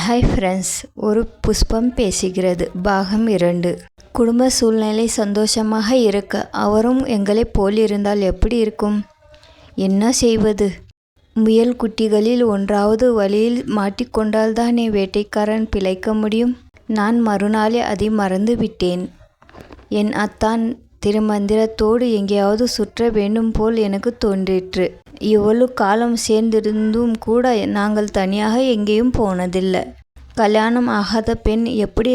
Hi friends ஒரு புஷ்பம் பேசுகிறது. பாகம் இரண்டு. குடும்ப சூழ்நிலை சந்தோஷமாக இருக்க அவரும் எங்களைப் போலிருந்தால் எப்படி இருக்கும்? என்ன செய்வது? முயல் குட்டிகளில் ஒன்றாவது வழியில் மாட்டிக்கொண்டால்தானே வேட்டைக்காரன் பிழைக்க முடியும்? நான் மறுநாளே அதை மறந்து விட்டேன். என் அத்தான் திருமந்திரத்தோடு எங்கேயாவது சுற்ற வேண்டும் போல் எனக்கு தோன்றிற்று. இவ்வளவு காலம் சேர்ந்திருந்தும் கூட நாங்கள் தனியாக எங்கேயும் போனதில்லை. கல்யாணம் ஆகாத பெண் எப்படி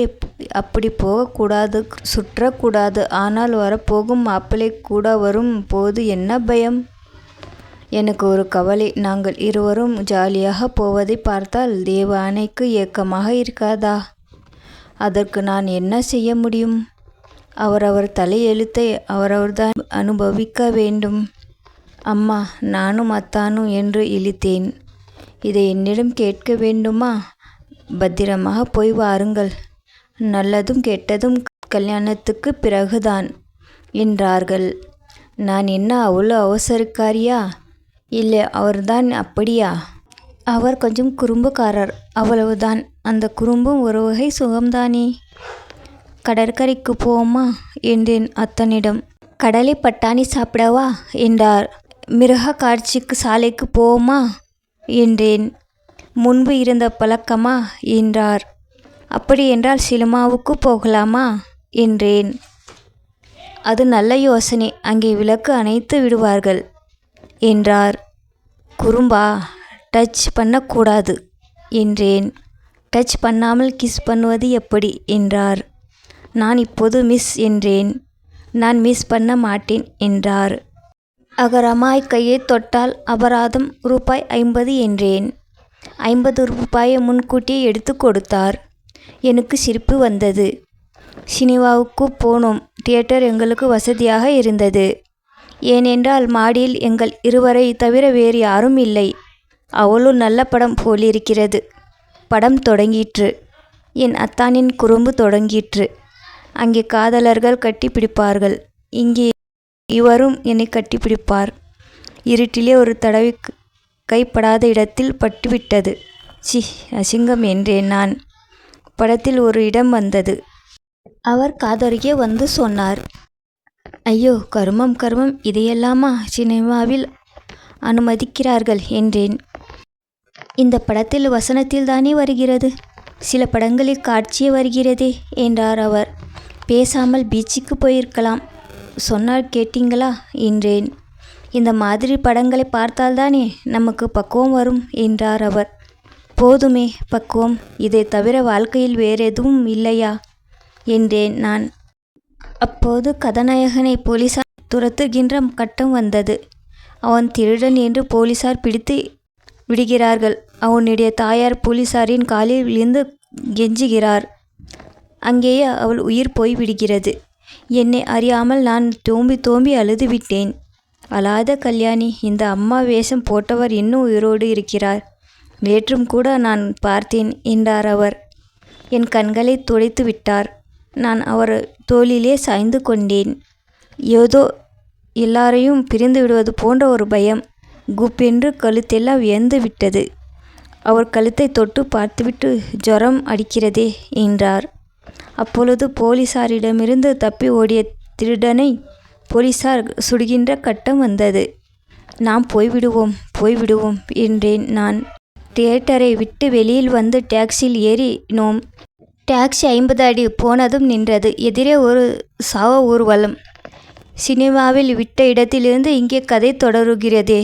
அப்படி போகக்கூடாது சுற்றக்கூடாது. ஆனால் வரப்போகும் மாப்பிள்ளை கூட வரும் போது என்ன பயம்? எனக்கு ஒரு கவலை. நாங்கள் இருவரும் ஜாலியாக போவதை பார்த்தால் தேவானைக்கு ஏக்கமாக இருக்காதா? அதற்கு நான் என்ன செய்ய முடியும்? அவரவர் தலையெழுத்தை அவரவர்தான் அனுபவிக்க வேண்டும். அம்மா நானும் அத்தானும் என்று இழித்தேன். இதை என்னிடம் கேட்க வேண்டுமா? பத்திரமாக போய் வாருங்கள். நல்லதும் கெட்டதும் கல்யாணத்துக்கு பிறகுதான் என்றார்கள். நான் என்ன அவ்வளோ அவசரக்காரியா? இல்லை அவர்தான் அப்படியா? அவர் கொஞ்சம் குறும்புக்காரர் அவ்வளவுதான். அந்த குறும்பும் ஒரு வகை சுகம்தானே? கடற்கரைக்கு போவோமா? என்றேன் அத்தனிடம். கடலை பட்டாணி சாப்பிடவா? என்றார். மிருக காட்சிக்கு சாலைக்கு போவோமா? என்றேன். முன்பு இருந்த பழக்கமா? என்றார். அப்படி என்றால் சினிமாவுக்கு போகலாமா? என்றேன். அது நல்ல யோசனை. அங்கே விளக்கு அணைத்து விடுவார்கள் என்றார். குறும்பா டச் பண்ணக்கூடாது என்றேன். டச் பண்ணாமல் கிஸ் பண்ணுவது எப்படி? என்றார். நான் இப்போது மிஸ் என்றேன். நான் மிஸ் பண்ண மாட்டேன் என்றார். அகரமாய் கையை தொட்டால் அபராதம் ரூபாய் ஐம்பது என்றேன். ஐம்பது ரூபாயை முன்கூட்டியே எடுத்து கொடுத்தார். எனக்கு சிரிப்பு வந்தது. சினிமாவுக்கு போனோம். தியேட்டர் எங்களுக்கு வசதியாக இருந்தது. ஏனென்றால் மாடியில் எங்கள் இருவரை தவிர வேறு யாரும் இல்லை. அவ்வளோ நல்ல படம் போலிருக்கிறது. படம் தொடங்கிற்று. என் அத்தானின் குறும்பு தொடங்கிற்று. அங்கே காதலர்கள் கட்டி பிடிப்பார்கள். இங்கே இவரும் என்னை கட்டிப்பிடிப்பார். இருட்டிலே ஒரு தடவை கைப்படாத இடத்தில் பட்டுவிட்டது. சி அசிங்கம் என்றேன் நான். படத்தில் ஒரு இடம் வந்தது. அவர் காதருகே வந்து சொன்னார். ஐயோ கருமம் கருமம் இதையெல்லாமா சினிமாவில் அனுமதிக்கிறார்கள் என்றேன். இந்த படத்தில் வசனத்தில் தானே வருகிறது? சில படங்களில் காட்சியே வருகிறதே என்றார் அவர். பேசாமல் பீச்சுக்கு போயிருக்கலாம். சொன்னால் கேட்டீங்களா? என்றேன். இந்த மாதிரி படங்களை பார்த்தால்தானே நமக்கு பக்குவம் வரும் என்றார் அவர். போதுமே பக்குவம் இதை தவிர வாழ்க்கையில் வேற எதுவும் இல்லையா? என்றேன் நான். அப்போது கதாநாயகனை போலீசார் துரத்துகின்ற கட்டம் வந்தது. அவன் திருடன் என்று போலீசார் பிடித்து விடுகிறார்கள். அவனுடைய தாயார் போலீசாரின் காலில் விழுந்து கெஞ்சுகிறார். அங்கேயே அவள் உயிர் போய் விடுகிறது என்னை அறியாமல் நான் தோம்பி தோம்பி அழுது விட்டேன் அழாத கல்யாணி இந்த அம்மா வேஷம் போட்டவர் இன்னும் உயிரோடு இருக்கிறார். நேற்றும் கூட நான் பார்த்தேன் என்றார் அவர். என் கண்களை துடைத்து விட்டார். நான் அவர் தோளிலே சாய்ந்து கொண்டேன். ஏதோ எல்லாரையும் பிரிந்து விடுவது போன்ற ஒரு பயம் குப்பென்று கழுத்தெல்லாம் வியந்து விட்டது. அவர் கழுத்தை தொட்டு பார்த்துவிட்டு ஜுரம் அடிக்கிறதே என்றார். அப்பொழுது போலீசாரிடமிருந்து தப்பி ஓடிய திருடனை போலீசார் சுடுகின்ற கட்டம் வந்தது. நாம் போய்விடுவோம் போய்விடுவோம் என்றேன் நான். தியேட்டரை விட்டு வெளியில் வந்து டாக்ஸியில் ஏறினோம். டாக்ஸி ஐம்பது அடி போனதும் நின்றது. எதிரே ஒரு சவ ஊர்வலம். சினிமாவில் விட்ட இடத்திலிருந்து இங்கே கதை தொடருகிறதே.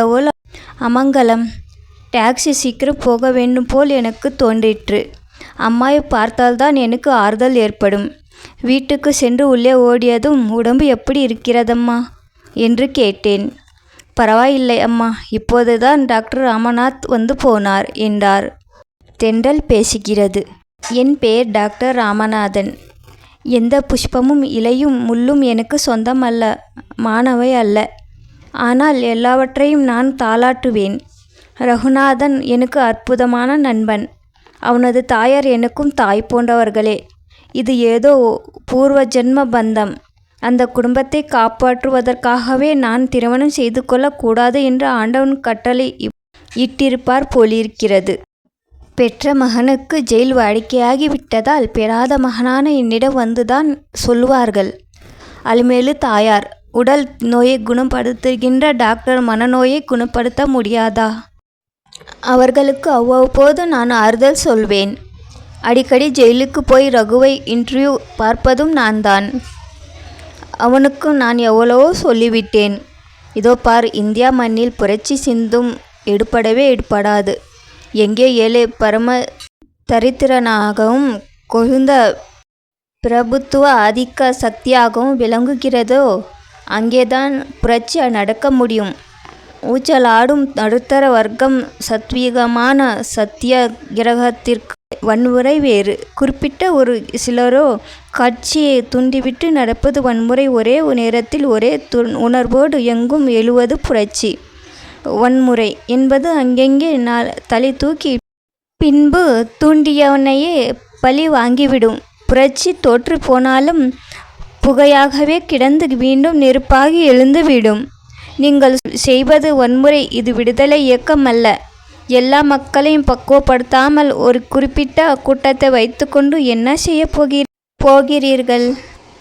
எவ்வளோ அமங்கலம். டாக்ஸி சீக்கிரம் போக வேண்டும் போல் எனக்கு தோன்றிற்று. அம்மாவை பார்த்தால்தான் எனக்கு ஆறுதல் ஏற்படும். வீட்டுக்கு சென்று உள்ளே ஓடியதும் உடம்பு எப்படி இருக்கிறதம்மா என்று கேட்டேன். பரவாயில்லை அம்மா இப்போதுதான் டாக்டர் ராமநாத் வந்து போனார் என்றார். தென்றல் பேசுகிறது. என் பெயர் டாக்டர் ராமநாதன். எந்த புஷ்பமும் இலையும் முள்ளும் எனக்கு சொந்தம் அல்ல மாணவை அல்ல. ஆனால் எல்லாவற்றையும் நான் தாளாட்டுவேன். ரகுநாதன் எனக்கு அற்புதமான நண்பன். அவனது தாயார் எனக்கும் தாய் போன்றவர்களே இது ஏதோ பூர்வ ஜென்ம பந்தம் அந்த குடும்பத்தை காப்பாற்றுவதற்காகவே நான் திருமணம் செய்து கொள்ளக்கூடாது என்று ஆண்டவன் கட்டளை இட்டிருப்பார் போலிருக்கிறது. பெற்ற மகனுக்கு ஜெயில் வாடிக்கையாகி விட்டதால் பெறாத மகனான என்னிடம் வந்துதான் சொல்லுவார்கள். அலுமேலு தாயார் உடல் நோயை குணப்படுத்துகின்ற டாக்டர் மனநோயை குணப்படுத்த முடியாதா? அவர்களுக்கு அவ்வப்போது நான் ஆறுதல் சொல்வேன். அடிக்கடி ஜெயிலுக்கு போய் ரகுவை இன்டர்வியூ பார்ப்பதும் நான் தான் அவனுக்கு நான் எவ்வளவோ சொல்லிவிட்டேன். இதோ பார் இந்தியா மண்ணில் புரட்சி சிந்தும் எடுபடவே எடுபடாது. எங்கே ஏழை பரம தரித்திரனாகவும் கொழுந்த பிரபுத்துவ ஆதிக்க சக்தியாகவும் விளங்குகிறதோ அங்கேதான் புரட்சி நடக்க முடியும். ஊச்சலாடும் நடுத்தர வர்க்கம் சத்வீகமான சத்தியகிரகத்திற்கு வன்முறை வேறு. குறிப்பிட்ட ஒரு சிலரோ கட்சியை துண்டிவிட்டு நடப்பது வன்முறை ஒரே நேரத்தில் ஒரே து உணர்வோடு எங்கும் எழுவது புரட்சி. வன்முறை என்பது அங்கங்கே நா தலை தூக்கி பின்பு தூண்டியவனையே பழி வாங்கிவிடும். புரட்சி தோற்று போனாலும் புகையாகவே கிடந்து மீண்டும் நெருப்பாகி எழுந்துவிடும். நீங்கள் செய்வது வன்முறை இது விடுதலை இயக்கம் அல்ல எல்லா மக்களையும் பக்குவப்படுத்தாமல் ஒரு குறிப்பிட்ட கூட்டத்தை வைத்துக்கொண்டு என்ன செய்ய போகிற போகிறீர்கள்?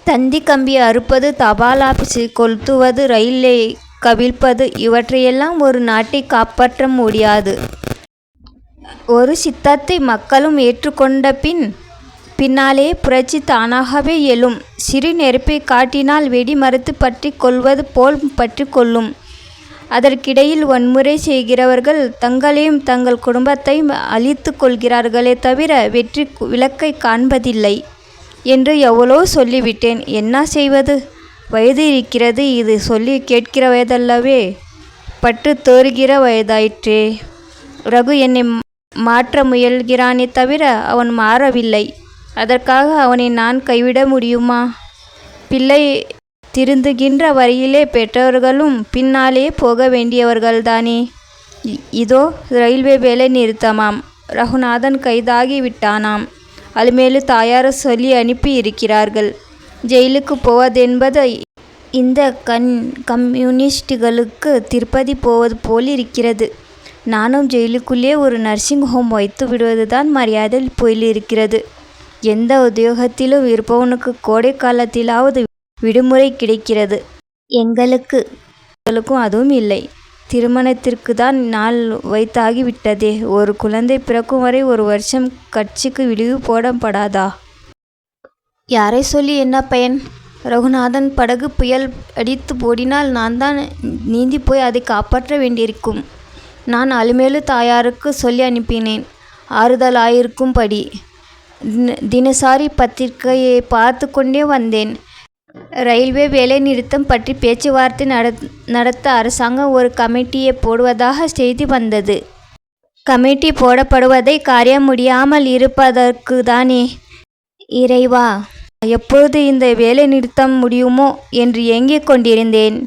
தந்தி கம்பியை அறுப்பது தபால் ஆபீஸை கொளுத்துவது ரயிலை கவிழ்ப்பது இவற்றையெல்லாம் ஒரு நாட்டை காப்பாற்ற முடியாது. ஒரு சித்தத்தை மக்களும் ஏற்றுக்கொண்ட பின் பின்னாலே புரட்சி தானாகவே எழும். சிறு நெருப்பை காட்டினால் வெடி மறுத்து பற்றி கொள்வது போல் பற்றி கொள்ளும். அதற்கிடையில் வன்முறை செய்கிறவர்கள் தங்களையும் தங்கள் குடும்பத்தையும் அழித்து கொள்கிறார்களே தவிர வெற்றி விளக்கை காண்பதில்லை என்று எவ்வளோ சொல்லிவிட்டேன். என்ன செய்வது? வயது இருக்கிறது இது சொல்லி கேட்கிற வயதல்லவே பட்டு தோறுகிற வயதாயிற்றே. ரகு என்னை மாற்ற முயல்கிறானே தவிர அவன் மாறவில்லை. அதற்காக அவனை நான் கைவிட முடியுமா? பிள்ளை திருந்துகின்ற வரையிலே பெற்றவர்களும் பின்னாலே போக வேண்டியவர்கள்தானே? இதோ ரயில்வே வேலை நிறுத்தமாம். ரகுநாதன் கைதாகி விட்டானாம். அதுமேலு தாயார் சொல்லி அனுப்பி இருக்கிறார்கள். ஜெயிலுக்கு போவதென்பது இந்த கண் கம்யூனிஸ்டுகளுக்கு திருப்பதி போவது போல் இருக்கிறது நானும் ஜெயிலுக்குள்ளே ஒரு நர்சிங் ஹோம் வைத்து விடுவதுதான் மரியாதை போயிலிருக்கிறது. எந்த உத்தியோகத்திலும் இருப்பவனுக்கு கோடை காலத்திலாவது விடுமுறை கிடைக்கிறது. எங்களுக்கு எங்களுக்கும் அதுவும் இல்லை. திருமணத்திற்கு தான் நாள் வைத்தாகிவிட்டதே. ஒரு குழந்தை பிறக்கும் வரை ஒரு வருஷம் கட்சிக்கு விடுவு போடப்படாதா? யாரை சொல்லி என்ன பயன்? ரகுநாதன் படகு புயல் அடித்து ஓடினால் நான் தான் நீந்தி போய் அதை காப்பாற்ற வேண்டியிருக்கும். நான் அலுமேலு தாயாருக்கு சொல்லி அனுப்பினேன். ஆறுதலாயிருக்கும்படி தினசாரி பத்திரிகையை பார்த்து கொண்டே வந்தேன். ரயில்வே வேலை நிறுத்தம் பற்றி பேச்சுவார்த்தை நடத்த அரசாங்கம் ஒரு கமிட்டியை போடுவதாக செய்தி வந்தது. கமிட்டி போடப்படுவதை காரியம் முடியாமல் இருப்பதற்கு தானே இறைவா எப்பொழுது இந்த வேலை நிறுத்தம் முடியுமோ என்று ஏங்கிக் கொண்டிருந்தேன்.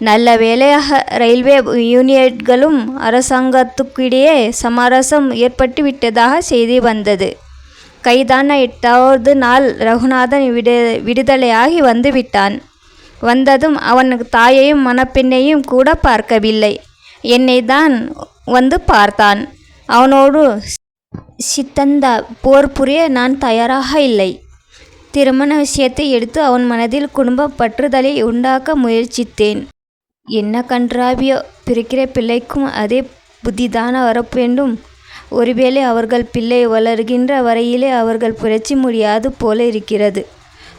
நல்ல வேலையாக ரயில்வே யூனியன்களும் அரசாங்கத்துக்கிடையே சமரசம் ஏற்பட்டு விட்டதாக செய்தி வந்தது. கைதான எட்டாவது நாள் ரகுநாதன் விடு விடுதலையாகி வந்துவிட்டான். வந்ததும் அவனுக்கு தாயையும் மணப்பெண்ணையும் கூட பார்க்கவில்லை. என்னை தான் வந்து பார்த்தான். அவனோடு சித்தந்தா போர் புரிய நான் தயாராக இல்லை. திருமண விஷயத்தை எடுத்து அவன் மனதில் குடும்ப பற்றுதலை உண்டாக்க முயற்சித்தேன். என்ன கன்றாவியோ பிறக்கிற பிள்ளைக்கும் அதே புத்திதான வரப்பேண்டும் ஒருவேளை அவர்கள் பிள்ளை வளர்கின்ற வரையிலே அவர்கள் புரட்சி முடியாது போல இருக்கிறது.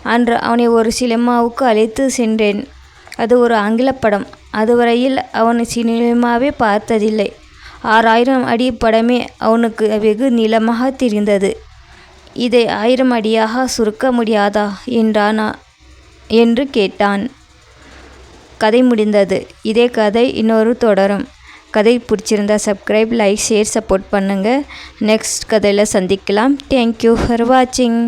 அன்று அவனை ஒரு சினிமாவுக்கு அழைத்து சென்றேன். அது ஒரு ஆங்கில படம். அதுவரையில் அவன் சினிமாவே பார்த்ததில்லை. ஆறாயிரம் அடி படமே அவனுக்கு வெகு நீளமாக தெரிந்தது. இதை ஆயிரம் அடியாக சுருக்க முடியாதா என்றானா? என்று கேட்டான். கதை முடிந்தது. இதே கதை இன்னொரு தொடரும். கதை பிடிச்சிருந்தா சப்ஸ்கிரைப் லைக் ஷேர் சப்போர்ட் பண்ணுங்கள் நெக்ஸ்ட் கதையில் சந்திக்கலாம். தேங்க்யூ ஃபார் வாட்சிங்